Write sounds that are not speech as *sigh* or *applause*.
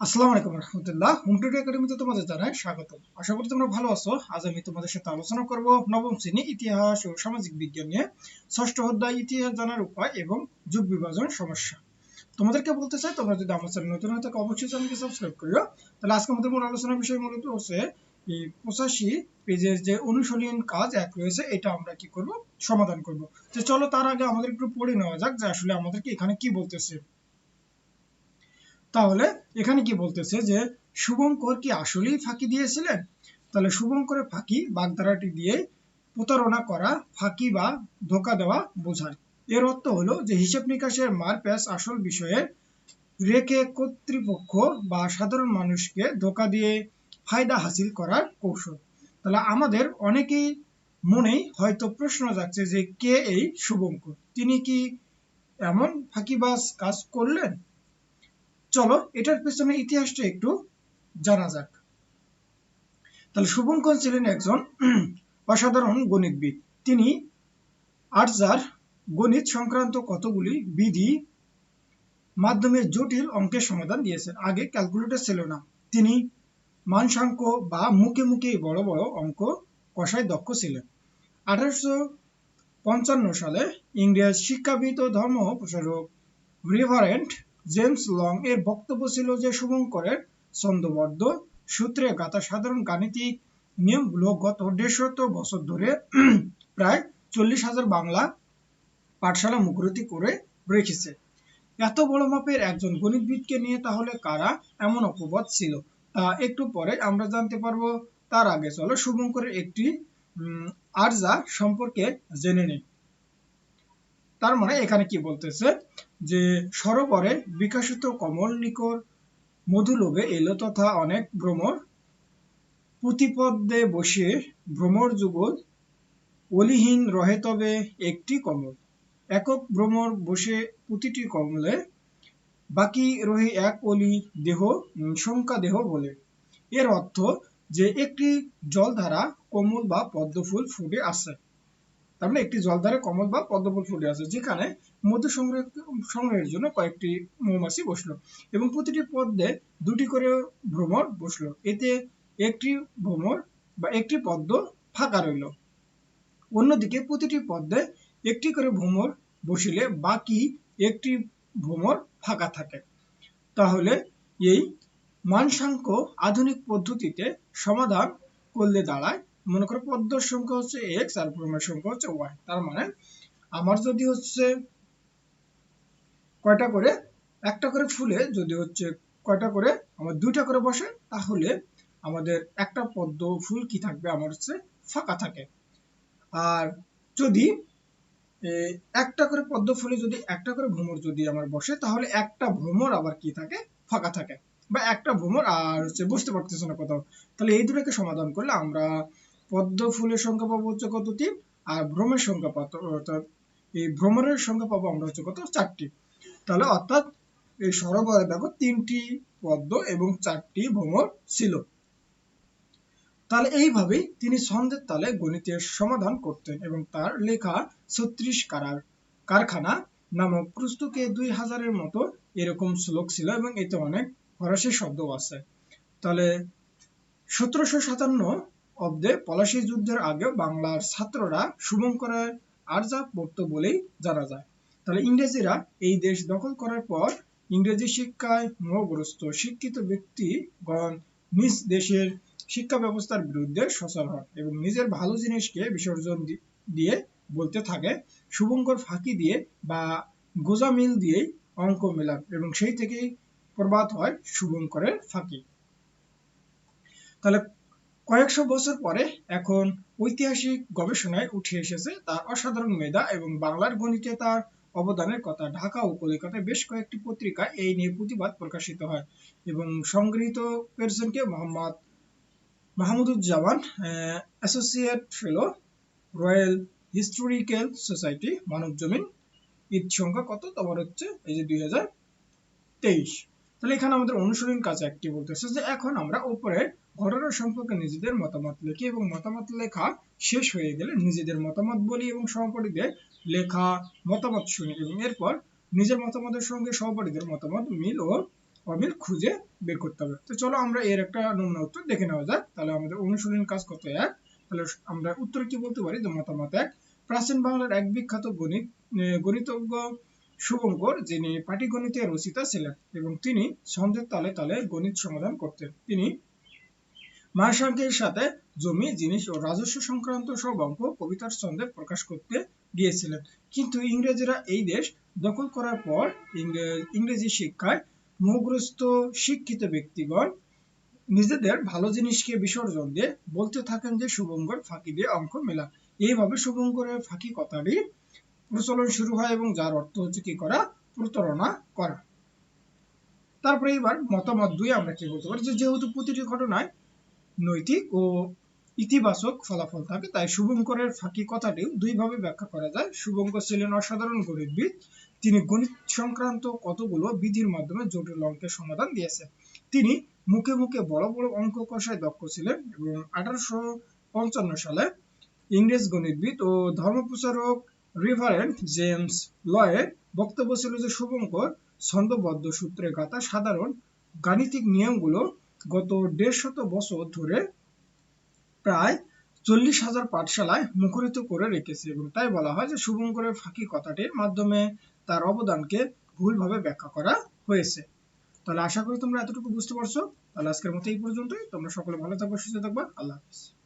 আসসালামু আলাইকুম রহমতুল্লাহ। Home today একাডেমিতে তোমাদের জানাই স্বাগত আশা করি তোমরা ভালো আছো। আজ আমি তোমাদের সাথে আলোচনা করব নবম শ্রেণি ইতিহাস ও সামাজিক বিজ্ঞান নিয়ে। ষষ্ঠ অধ্যায়, ইতিহাস জানার উপায় এবং যুগ বিভাজন সমস্যা। তোমাদেরকে বলতে চাই, তোমরা যদি আমার চ্যানেল নতুন হয়ে থাকো, অবশ্যই চ্যানেলকে সাবস্ক্রাইব করিও। তাহলে আজকে আমাদের মূল আলোচনার বিষয় মূলত হচ্ছে, এই পঁচাশি পেজের যে অনুশীলন কাজ এক রয়েছে, এটা আমরা কি করব? সমাধান করব। তো চলো তার আগে আমাদের একটু পড়ে নেওয়া যাক যে আসলে আমাদেরকে এখানে কি বলতেছে। তাহলে এখানে কি বলতেছে যে শুভঙ্কর কি আসলেই ফাঁকি দিয়েছিলেন? তাহলে শুভঙ্করের ফাঁকি বাগধারাটি দিয়ে প্রতারণা করা, ফাঁকি বা ধোকা দেওয়া বোঝায়। এর অর্থ হলো যে, হিসাব নিকাশের মারপ্যাচ আসল বিষয়ে রেখে কর্তৃপক্ষ বা সাধারণ মানুষকে ধোকা দিয়ে ফায়দা হাসিল করার কৌশল। তাহলে আমাদের অনেকেই মনেই হয়তো প্রশ্ন যাচ্ছে যে, কে এই শুভঙ্কর তিনি কি এমন ফাঁকিবাজ কাজ করলেন? চলো, এটার পেছনে ইতিহাসটা একটু জানা যাক। তাহলে শুভঙ্কর ছিলেন একজন *clears throat* অসাধারণ গণিতবিদ। তিনি আর্জার গণিত সংক্রান্ত কতগুলি বিধি মাধ্যমে জটিল অঙ্কের সমাধান দিয়েছেন। আগে ক্যালকুলেটর ছিল না। তিনি মানসাঙ্ক বা মুখে মুখে বড় বড় অঙ্ক কষায় দক্ষ ছিলেন। আঠারোশো পঞ্চান্ন সালে ইংরেজ শিক্ষাবিদ ও ধর্ম প্রসারক রিভারেন্ট জেমস লং এর বক্তব্য ছিল যে শুভঙ্করের ছন্দবদ্ধ সূত্রে গাথা সাধারণ গাণিতিক নিয়মগুলো গত দেড়শত বছর ধরে *clears throat* প্রায় চল্লিশ হাজার বাংলা পাঠশালা মুখরতি করে রেখেছে। এত বড় মাপের একজন গণিতবিদকে নিয়ে তাহলে কারা এমন অপবাদ ছিল? তা একটু পরে আমরা জানতে পারব। তার আগে চলো শুভঙ্করের একটি আর্জা সম্পর্কে জেনে নিই। তার মানে এখানে কি বলতেছে? যে সরোবরে বিকাশিত কমল নিকর মধুলোভে এলো তথা অনেক ভ্রমর। প্রতিপদে বসে ভ্রমর যুগল, অলিহীন রহে তবে একটি কমল। একক ভ্রমর বসে প্রতিটি কমলে, বাকি রহে এক অলি দেহ সংখ্যা দেহ বলে। এর অর্থ যে একটি জলধারা, কমল বা পদ্মফুল ফুটে আছে তার মানে একটি জলধারে, কমল বা পদ্মফুল ফুটে আছে, যেখানে মধু সংগ্রহ, সংগ্রহের জন্য কয়েকটি মৌমাছি বসল এবং প্রতিটি পদ্মে দুটি করে ভ্রমর বসল। এতে একটি ভ্রমর বা একটি পদ্ম ফাঁকা রইল। অন্যদিকে প্রতিটি পদ্মে একটি করে ভ্রমর বসিলে বাকি একটি ভ্রমর ফাঁকা থাকে। তাহলে এই মানসাঙ্ক আধুনিক পদ্ধতিতে সমাধান করলে দাঁড়ায় মনে করো পদ্মর সংখ্যা হচ্ছে এক্স আর ভ্রমের সংখ্যা হচ্ছে ওয়াই তার মানে আমার যদি হচ্ছে কয়টা করে? একটা করে ফুলে যদি হচ্ছে কয়টা করে? আমার দুইটা করে বসে, তাহলে আমাদের একটা পদ্ম ফুল কি থাকবে? আমার হচ্ছে ফাঁকা থাকে। আর যদি একটা করে পদ্ম ফুলে যদি একটা করে ভ্রমর যদি আমার বসে, তাহলে একটা ভ্রমর আবার কি থাকে? ফাঁকা থাকে। বা একটা ভ্রমর আর হচ্ছে বুঝতে পারতেছে না কোথাও। তাহলে এই দুটোকে সমাধান করলে আমরা পদ্ম ফুলের সংখ্যা পাবো হচ্ছে কত তিন? আর ভ্রমের সংখ্যা পাবো, অর্থাৎ এই ভ্রমরের সংখ্যা পাবো আমরা হচ্ছে কত? চারটি। তাহলে অর্থাৎ এই সরোবরে দেখো তিনটি পদ্ম এবং চারটি ভ্রমর ছিল। তাহলে এইভাবেই তিনি ছন্দের তালে গণিতের সমাধান করতেন এবং তার লেখা ছত্রিশ কারার কারখানা নামক পুস্তকে দুই হাজারের মতো এরকম শ্লোক ছিল এবং এতে অনেক ফরাসি শব্দ আছে। তাহলে সতেরোশো সাতান্ন অব্দে পলাশী যুদ্ধের আগে বাংলার ছাত্ররা শুভঙ্করের আর্জা পড়তো বলেই জানা যায়। তাহলে ইংরেজিরা এই দেশ দখল করার পর ইংরেজি শিক্ষায় মোহগ্রস্ত শিক্ষিত ব্যক্তিগণ নিজ দেশের শিক্ষা ব্যবস্থার বিরুদ্ধে সচল হন এবং নিজের ভালো জিনিসকে বিসর্জন দিয়ে বলতে থাকে, শুভঙ্কর ফাঁকি দিয়ে বা গোজামিল দিয়েই অঙ্ক মেলান এবং সেই থেকেই প্রবাদ হয় শুভঙ্করের ফাঁকি। তাহলে কয়েকশো বছর পরে এখন ঐতিহাসিক গবেষণায় উঠে এসেছে তার অসাধারণ মেধা এবং বাংলার গণিতে তার অবদানের কথা। ঢাকা ও কলকাতায় বেশ কয়েকটি পত্রিকায় এই নিয়ে প্রতিবাদ প্রকাশিত হয় এবং সংগৃহীত পেরসনকে Mohammad Mahmuduzzaman associate fellow, royal historical society Manab Zamin Eid সংখ্যা কত? তোমার হচ্ছে এই যে দুই হাজার তেইশ। তাহলে এখানে আমাদের অনুসরণ কাজ একটি বলতেছে যে এখন আমরা উপরে ঘটনা সম্পর্কে নিজেদের মতামত লিখি এবং মতামত লেখা শেষ হয়ে গেলে নিজেদের মতামত বলি এবং সহপাঠীদের লেখা মতামত শুনি এবং এরপর নিজের মতামতের সঙ্গে সহপাঠীদের মতামত মিল ও অমিল খুঁজে বের করতে হবে। তো চলো আমরা এর একটা নমুনা উত্তর দেখে নেওয়া যাক। তাহলে আমাদের অনুশীলন কাজ কত এক? তাহলে আমরা উত্তর কি বলতে পারি? যে মতামত এক। প্রাচীন বাংলার এক বিখ্যাত গণিত গণিতজ্ঞ শুভঙ্কর যিনি পাটিগণিতে রচিতা ছিলেন এবং তিনি ছন্দের তালে তালে গণিত সমাধান করতেন। তিনি মাসাঙ্কের সাথে জমি, জিনিস ও রাজস্ব সংক্রান্ত সব অঙ্ক কবিতার ছন্দে প্রকাশ করতে গিয়েছিলেন। কিন্তু ইংরেজরা এই দেশ দখল করার পর ইংরেজি শিক্ষায় মোহগ্রস্ত শিক্ষিত ব্যক্তিগণ নিজেদের ভালো জিনিসকে বিসর্জন দিয়ে বলতে থাকেন যে শুভঙ্কর ফাঁকি দিয়ে অঙ্ক মেলা। এইভাবে শুভঙ্করের ফাঁকি কথাটি প্রচলন শুরু হয় এবং যার অর্থ হচ্ছে কি করা? প্রতারণা করা। তারপরে এবার মতামত দুই আমরা কি বলতে পারি? যেহেতু প্রতিটি ঘটনায় নৈতিক ও ইতিবাচক ফলাফল থাকে, তাই শুভঙ্করের ফাঁকি কথাটিও দুইভাবে ব্যাখ্যা করা যায়। শুভঙ্কর ছিলেন অসাধারণ গণিতবিদ। তিনি গণিত সংক্রান্ত কতগুলো বিধির মাধ্যমে জটিল অঙ্কের সমাধান দিয়েছে তিনি মুখে মুখে বড় বড় অঙ্ক কষায় দক্ষ ছিলেন এবং আঠারোশো পঞ্চান্ন সালে ইংরেজ গণিতবিদ ও ধর্মপ্রচারক রিভারেন্ট জেমস লয়ের বক্তব্য ছিল যে শুভঙ্কর ছন্দবদ্ধ সূত্রে গাথা সাধারণ গাণিতিক নিয়মগুলো গত দেড়শত বছর ধরে প্রায় চল্লিশ হাজার পাঠশালায় মুখরিত করে রেখেছে এবং তাই বলা হয় যে শুভঙ্করের ফাঁকি কথাটির মাধ্যমে তার অবদানকে ভুলভাবে ব্যাখ্যা করা হয়েছে। তাহলে আশা করি তোমরা এতটুকু বুঝতে পারছ। তাহলে আজকের মতো এই পর্যন্তই। তোমরা সকলে ভালো থাকবে সুস্থ থাকবে। আল্লাহ হাফিজ।